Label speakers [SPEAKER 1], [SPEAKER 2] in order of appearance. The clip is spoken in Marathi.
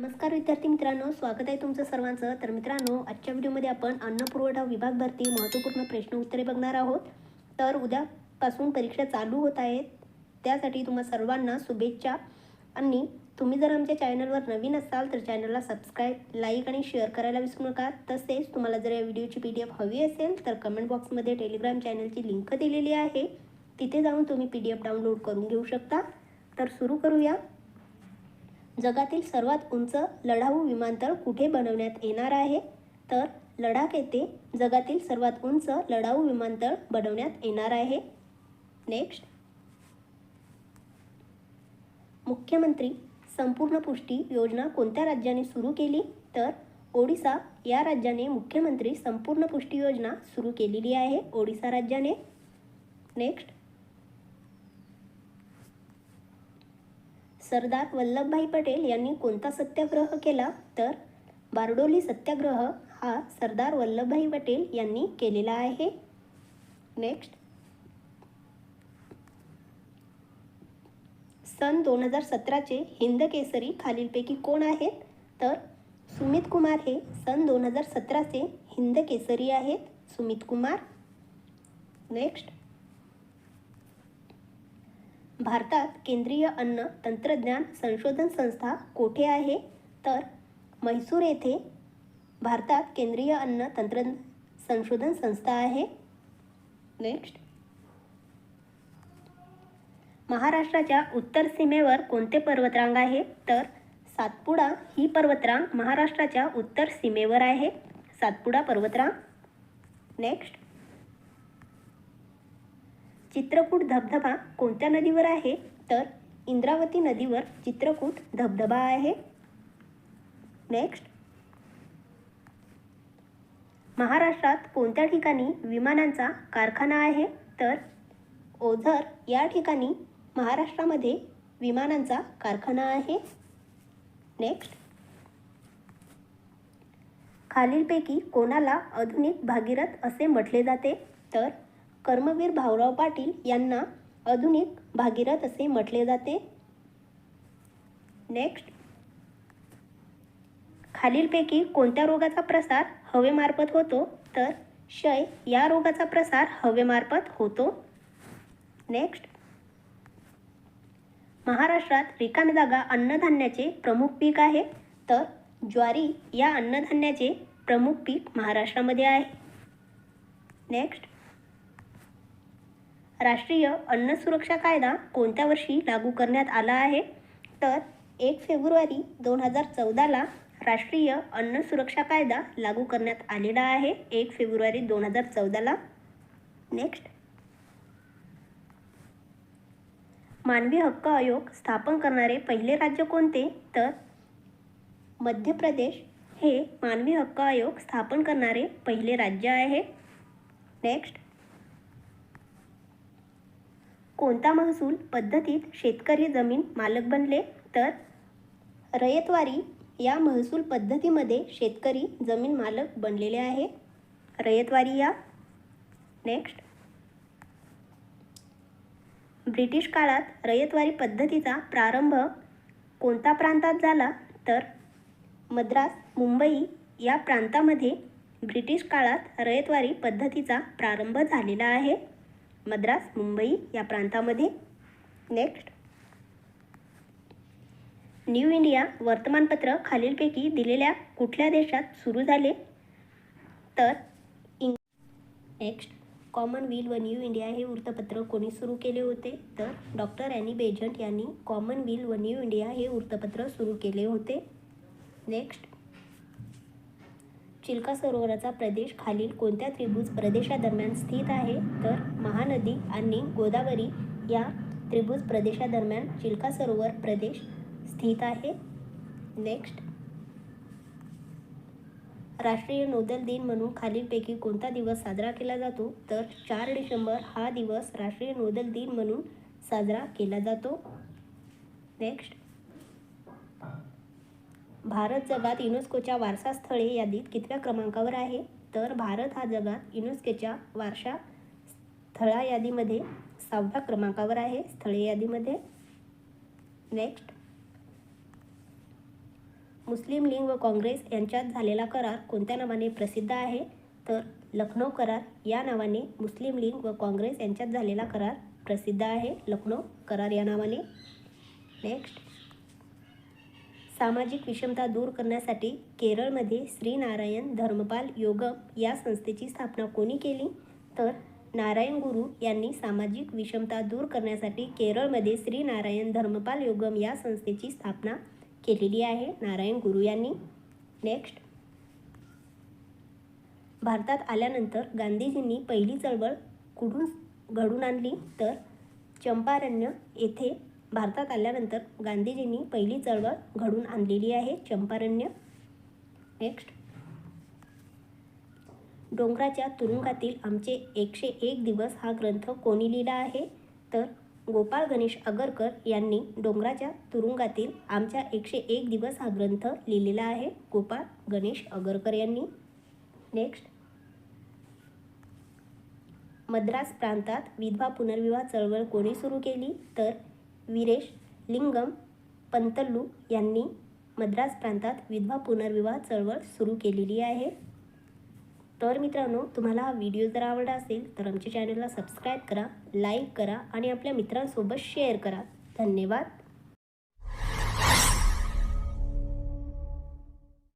[SPEAKER 1] नमस्कार विद्यार्थी मित्रांनो स्वागत आहे तुमचं सर्वांचं. तर मित्रांनो आजच्या व्हिडिओमध्ये आपण अन्न पुरवठा विभाग भरती महत्त्वपूर्ण प्रश्न उत्तरे बघणार आहोत. तर उद्यापासून परीक्षा चालू होत आहेत. त्यासाठी तुम्हा सर्वांना शुभेच्छा. आणि तुम्ही जर आमच्या चॅनलवर नवीन असाल तर चॅनलला सबस्क्राईब लाईक आणि शेअर करायला विसरू नका. तसेच तुम्हाला जर या व्हिडिओची पी डी एफ हवी असेल तर कमेंट बॉक्समध्ये टेलिग्राम चॅनलची लिंक दिलेली आहे. तिथे जाऊन तुम्ही पी डी एफ डाउनलोड करून घेऊ शकता. तर सुरू करूया. जगातील सर्वात उंच लढाऊ विमानतळ कुठे बनवण्यात येणार आहे? तर लडाख येथे जगातील सर्वात उंच लढाऊ विमानतळ बनवण्यात येणार आहे. नेक्स्ट मुख्यमंत्री संपूर्ण पुष्टी योजना कोणत्या राज्याने सुरू केली? तर ओडिसा या राज्याने मुख्यमंत्री संपूर्ण पुष्टी योजना सुरू केलेली आहे. ओडिसा राज्याने. नेक्स्ट सरदार वल्लभभाई पटेल यांनी कोणता सत्याग्रह केला? तर बारडोली सत्याग्रह हा सरदार वल्लभभाई पटेल यांनी केलेला आहे. नेक्स्ट सन दोन हजार सतराचे हिंद केसरी खालीलपैकी कोण आहेत? तर सुमित कुमार हे सन दोन हजार सतराचे हिंद केसरी आहेत. सुमित कुमार. नेक्स्ट भारतात केंद्रीय अन्न तंत्रज्ञान संशोधन संस्था कोठे आहे? तर म्हैसूर येथे भारतात केंद्रीय अन्न तंत्र संशोधन संस्था आहे. नेक्स्ट महाराष्ट्राच्या उत्तर सीमेवर कोणते पर्वतरांग आहे? तर सातपुडा ही पर्वतरांग महाराष्ट्राच्या उत्तर सीमेवर आहे. सातपुडा पर्वतरांग. नेक्स्ट चित्रकूट धबधबा कोणत्या नदीवर आहे? तर इंद्रावती नदीवर चित्रकूट धबधबा आहे. नेक्स्ट महाराष्ट्रात कोणत्या ठिकाणी विमानांचा कारखाना आहे? तर ओझर या ठिकाणी महाराष्ट्रामध्ये विमानांचा कारखाना आहे. नेक्स्ट खालीलपैकी कोणाला आधुनिक भागीरथ असे म्हटले जाते? तर कर्मवीर भाऊराव पाटील यांना आधुनिक भागीरथ असे म्हटले जाते. नेक्स्ट खालीलपैकी कोणत्या रोगाचा प्रसार हवेमार्फत होतो? तर क्षय या रोगाचा प्रसार हवेमार्फत होतो. नेक्स्ट महाराष्ट्रात रिकामी जागा अन्नधान्याचे प्रमुख पीक आहे. तर ज्वारी या अन्नधान्याचे प्रमुख पीक महाराष्ट्रामध्ये आहे. नेक्स्ट राष्ट्रीय अन्न सुरक्षा कायदा कोणत्या वर्षी लागू करण्यात आला आहे? तर एक फेब्रुवारी दोन हजार चौदाला राष्ट्रीय अन्न सुरक्षा कायदा लागू करण्यात आलेला आहे. एक फेब्रुवारी दोन हजार चौदाला नेक्स्ट मानवी हक्क आयोग स्थापन करणारे पहिले राज्य कोणते? तर मध्य प्रदेश हे मानवी हक्क आयोग स्थापन करणारे पहिले राज्य आहे. नेक्स्ट कोणता महसूल पद्धतीत शेतकरी जमीन मालक बनले तर? रयतवारी या महसूल पद्धतीमध्ये शेतकरी जमीन मालक बनलेले आहे. रयतवारी या. नेक्स्ट ब्रिटिश काळात रयतवारी पद्धतीचा प्रारंभ कोणत्या प्रांतात झाला तर? मद्रास मुंबई या प्रांतामध्ये ब्रिटिश काळात रयतवारी पद्धतीचा प्रारंभ झालेला आहे. मद्रास मुंबई या प्रांतामध्ये. नेक्स्ट न्यू इंडिया वर्तमानपत्र खालीलपैकी दिलेल्या कुठल्या देशात सुरू झाले? तर इंग नेक्स्ट कॉमनवेल व न्यू इंडिया हे वृत्तपत्र कोणी सुरू केले होते? तर डॉक्टर ॲनी बेजंट यांनी कॉमनवेल व न्यू इंडिया हे वृत्तपत्र सुरू केले होते. नेक्स्ट चिल्का सरोवराचा प्रदेश खालील कोणत्या त्रिभुज प्रदेशादरम्यान स्थित आहे? तर महानदी आणि गोदावरी या त्रिभुज प्रदेशादरम्यान चिल्का सरोवर प्रदेश स्थित आहे. नेक्स्ट राष्ट्रीय नौदल दिन म्हणून खालीलपैकी कोणता दिवस साजरा केला जातो? तर चार डिसेंबर हा दिवस राष्ट्रीय नौदल दिन म्हणून साजरा केला जातो. नेक्स्ट भारत जगात युनेस्कोच्या वारसा स्थळे यादीत कितव्या क्रमांकावर आहे? तर भारत हा जगात युनेस्कोच्या वारसा स्थळा यादीमध्ये सहाव्या क्रमांकावर आहे. स्थळे यादीमध्ये नेक्स्ट. मुस्लिम लीग व काँग्रेस यांच्यात झालेला करार कोणत्या नावाने प्रसिद्ध आहे? तर लखनौ करार या नावाने मुस्लिम लीग व काँग्रेस यांच्यात झालेला करार प्रसिद्ध आहे. लखनौ करार या नावाने. नेक्स्ट. सामाजिक विषमता दूर करण्यासाठी केरळमध्ये श्रीनारायण धर्मपाल योगम या संस्थेची स्थापना कोणी केली? तर नारायण गुरु यांनी सामाजिक विषमता दूर करण्यासाठी केरळमध्ये श्रीनारायण धर्मपाल योगम या संस्थेची स्थापना केलेली आहे नारायण गुरु यांनी. नेक्स्ट. भारतात आल्यानंतर गांधीजींनी पहिली चळवळ कुठून घडून आणली? तर चंपारण्य येथे भारतात आल्यानंतर गांधीजींनी पहिली चळवळ घडून आणलेली आहे. चंपारण्य. नेक्स्ट डोंगराच्या तुरुंगातील आमचे एकशे एक दिवस हा ग्रंथ कोणी लिहिला आहे? तर गोपाळ गणेश आगरकर यांनी डोंगराच्या तुरुंगातील आमच्या एकशे एक दिवस हा ग्रंथ लिहिलेला आहे. गोपाळ गणेश आगरकर यांनी. नेक्स्ट मद्रास प्रांतात विधवा पुनर्विवाह चळवळ कोणी सुरू केली? तर वीरेश लिंगम पंतल्लू यांनी मद्रास प्रांतात विधवा पुनर्विवाह चळवळ सुरू केलेली आहे. तर मित्रांनो तुम्हाला हा व्हिडिओ जर आवडला असेल तर आमच्या चॅनलला सबस्क्राईब करा लाईक करा आणि आपल्या मित्रांसोबत शेअर करा. धन्यवाद.